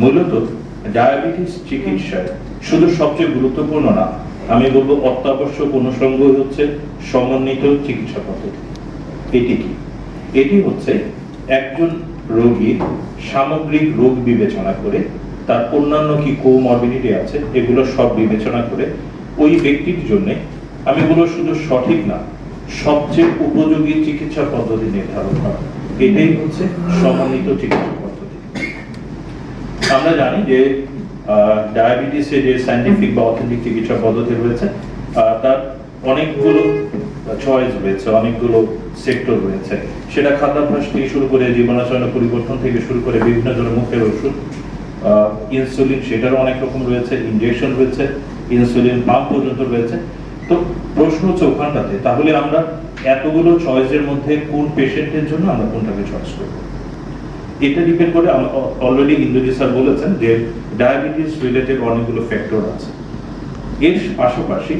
মূলত ডায়াবেটিস চিকিৎসায়। শুধু সবচেয়ে গুরুত্বপূর্ণ না, আমি বলব অত্যাবশ্যক অনুষঙ্গ হচ্ছে সমন্বিত চিকিৎসা পদ্ধতি। এটি কি? এটি হচ্ছে একজন রোগীর সামগ্রিক রোগ বিবেচনা করে, তার অন্যান্য কি কোমরবিডিটি আছে, এগুলো সব বিবেচনা করে ওই ব্যক্তির জন্য, আমি বলব শুধু সঠিক না, সবচেয়ে উপযোগী চিকিৎসা পদ্ধতি নির্ধারণ করা। এটাই হচ্ছে সমন্বিত চিকিৎসা। আমরা জানি যে ডায়াবেটিসের যে সায়েন্টিফিক বা অথেন্টিক চিকিৎসা পদ্ধতি রয়েছে তার অনেকগুলো চয়েস রয়েছে, অনেকগুলো সেক্টর রয়েছে। সেটা খাদ্যাভ্যাস থেকে শুরু করে জীবনাচরণের পরিবর্তন থেকে শুরু করে বিভিন্ন ধরনের মুখের ওষুধ ইনসুলিন সেটারও অনেক রকম রয়েছে ইনজেকশন রয়েছে ইনসুলিন পাম্প পর্যন্ত রয়েছে। তো প্রশ্ন হচ্ছে ওখানটাতে, তাহলে আমরা এতগুলো চয়েসের মধ্যে কোন পেশেন্টের জন্য আমরা কোনটাকে চয়েস করব? এটা ডিপেন্ড করে অলরেডি ইন্দ্রজিৎ স্যার বলেছেন যে ডায়াবেটিস রিলেটেড অনেকগুলো ফ্যাক্টর আছে। এর পাশাপাশি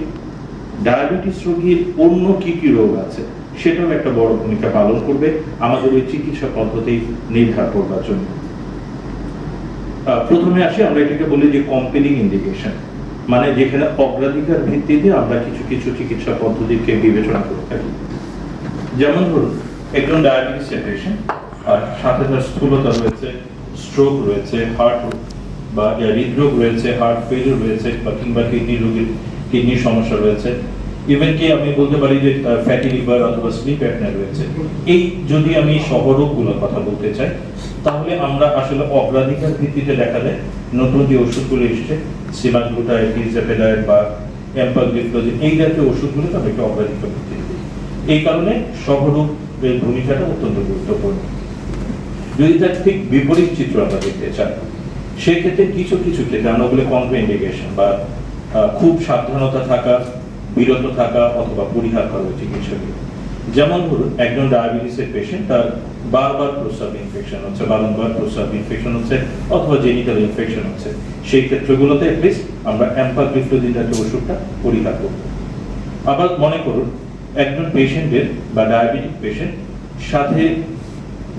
ডায়াবেটিস রোগীর অন্য কি কি রোগ আছে সেটাও একটা বড় ভূমিকা পালন করবে আমাদের ওই চিকিৎসা পদ্ধতি নির্ধার করবার জন্য। প্রথমে আসি আমরা এটাকে বলি যে কম্পেলিং ইন্ডিকেশন মানে যেখানে অগ্রাধিকার ভিত্তিতে আমরা কিছু কিছু চিকিৎসা পদ্ধতিকে বিবেচনা করে থাকি। যেমন ধরুন, একজন ডায়াবেটিস পেশেন্ট আর সাথে তার স্থূলতা রয়েছে স্ট্রোক রয়েছে হার্ট বা হৃদরোগ রয়েছে হার্ট ফেলিওর রয়েছে, বা কিংবা কিডনি রোগীর কিডনির সমস্যা রয়েছে। ইভেন কি আমি বলতে পারি যে ফ্যাটি লিভার অথবা স্লিপ অ্যাপনিয়া রয়েছে। এই যদি আমি সহরোগগুলোর কথা বলতে চাই, তাহলে আমরা আসলে অগ্রাধিকার ভিত্তিতে দেখা যায়, নতুন যে ওষুধগুলো এসেছে সিমাগ্লুটাইড ডিজেপেডাইড বা এম্পাগ্লিফ্লোজিন এই জাতীয় ওষুধগুলো একটু অগ্রাধিকার ভিত্তিতে এই কারণে সহরোগের ভূমিকাটা অত্যন্ত গুরুত্বপূর্ণ। যদি তার ঠিক বিপরীত চিত্র আমরা দেখতে চাই, সেক্ষেত্রে কিছু কিছু ক্ষেত্রে আমরা বলি কন্ট্রাইন্ডিকেশন বা খুব সাবধানতা থাকা, বিরত থাকা অথবা পরিহার করা চিকিৎসকের। যেমন ধরুন, একজন ডায়াবেটিসের পেশেন্ট তার বারবার প্রস্রাব ইনফেকশন হচ্ছে, বারংবার প্রস্রাব ইনফেকশন হচ্ছে অথবা জেনিটাল ইনফেকশন হচ্ছে। সেই ক্ষেত্রগুলোতে অ্যাটলিস্ট আমরা অ্যাম্পাগ্লিফ্লোজিন জাতীয় ওষুধটা পরিহার করব। আবার মনে করুন, একজন পেশেন্টের বা ডায়াবেটিক পেশেন্ট সাথে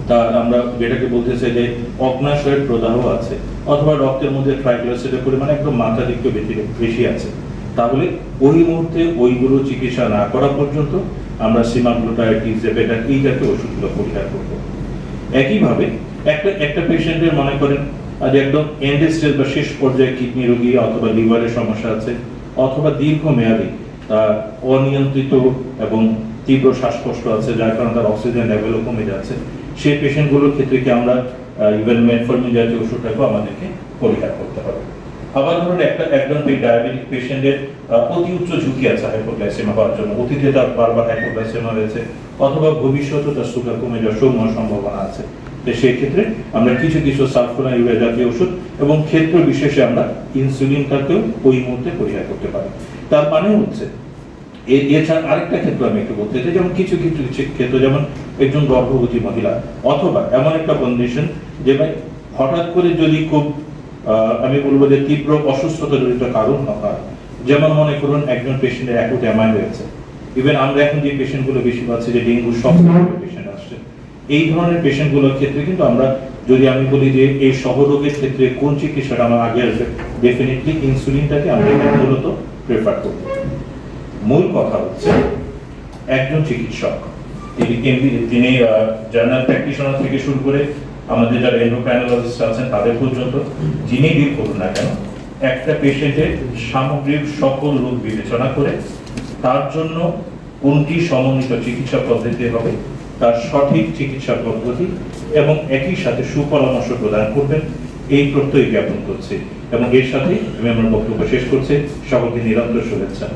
তার আমরা যেটাকে বলতে চাই যে অগ্নাশয়ের প্রদাহ আছে, অথবা রক্তের মধ্যে ট্রাইগ্লিসাইডের পরিমাণ একদম মাত্রাধিক বেশি আছে। তাহলে ওই মুহূর্তে ওইগুলো চিকিৎসা না করা পর্যন্ত আমরা এই জাতীয় ওষুধগুলো পরিহার একইভাবে একটা একটা পেশেন্টের মনে করেন, আজ একদম এন্ড স্টেজ বা শেষ পর্যায়ে কিডনি রোগী অথবা লিভারের সমস্যা আছে, অথবা দীর্ঘমেয়াদী তার অনিয়ন্ত্রিত এবং তীব্র শ্বাসকষ্ট আছে, যার কারণে তার অক্সিজেন লেভেলও কমে যাচ্ছে। সেই পেশেন্টগুলোর ক্ষেত্রে কি আমরা ইভেন মেটফর্মিন জাতীয় ওষুধটাকেও আমাদেরকে পরিহার করতে হবে। আবার ধরুন একটা, একজন ডায়াবেটিক পেশেন্টের অতি উচ্চ ঝুঁকি আছে হাইপোগ্লাইসেমা হওয়ার জন্য। অতীতে তার বারবার হাইপোগ্লাইসেমা হয়েছে অথবা ভবিষ্যতে তার সুগার কমে যাওয়ার সমূহ সম্ভাবনা আছে। তো সেই ক্ষেত্রে আমরা কিছু কিছু সালফোনা ইউরিয়া জাতীয় ওষুধ এবং ক্ষেত্র বিশেষে আমরা ইনসুলিনটাকেও ওই মুহূর্তে পরিহার করতে পারি। তার মানে হচ্ছে এছাড়া আরেকটা ক্ষেত্র আমি একটু বলতে চাই, যেমন কিছু কিছু যেমন একজন গর্ভবতী মহিলা, অথবা এমন একটা কন্ডিশন যে ভাই হঠাৎ করে যদি খুব আমি বলব যে তীব্র অসুস্থতা জড়িত কারণ হয়, যেমন মনে করুন একজন পেশেন্টের অ্যাকুট এমআই হয়েছে ইভেন আমরা এখন যে পেশেন্টগুলো বেশি পাচ্ছি, যে ডেঙ্গু সব পেশেন্ট আসছে, এই ধরনের পেশেন্টগুলোর ক্ষেত্রে কিন্তু আমরা যদি আমি বলি যে এই সহরোগের ক্ষেত্রে কোন চিকিৎসাটা আমার আগে আসবে ডেফিনেটলি ইনসুলিনটাকে আমরা মূলত প্রেফার করব। মূল কথা হচ্ছে একজন চিকিৎসক। তিনি কেন্দ্রীয়- তিনি জার্নাল প্র্যাকটিশনার থেকে শুরু করে আমাদের যারা এন্ডোক্রাইনোলজিস্ট আছেন তাদের পর্যন্ত, যিনি ডিল করুন না কেন, একটা পেশেন্টের সামগ্রিক সকল রোগ বিবেচনা করে তার জন্য কোনটি সমন্বিত চিকিৎসা পদ্ধতি হবে, তার সঠিক চিকিৎসা পদ্ধতি এবং একই সাথে সুপরামর্শ প্রদান করবেন, এই প্রত্যয় জ্ঞাপন করছে। এবং এর সাথে আমি আমার বক্তব্য শেষ করছি। সকলকে নিরন্তর শুভেচ্ছা।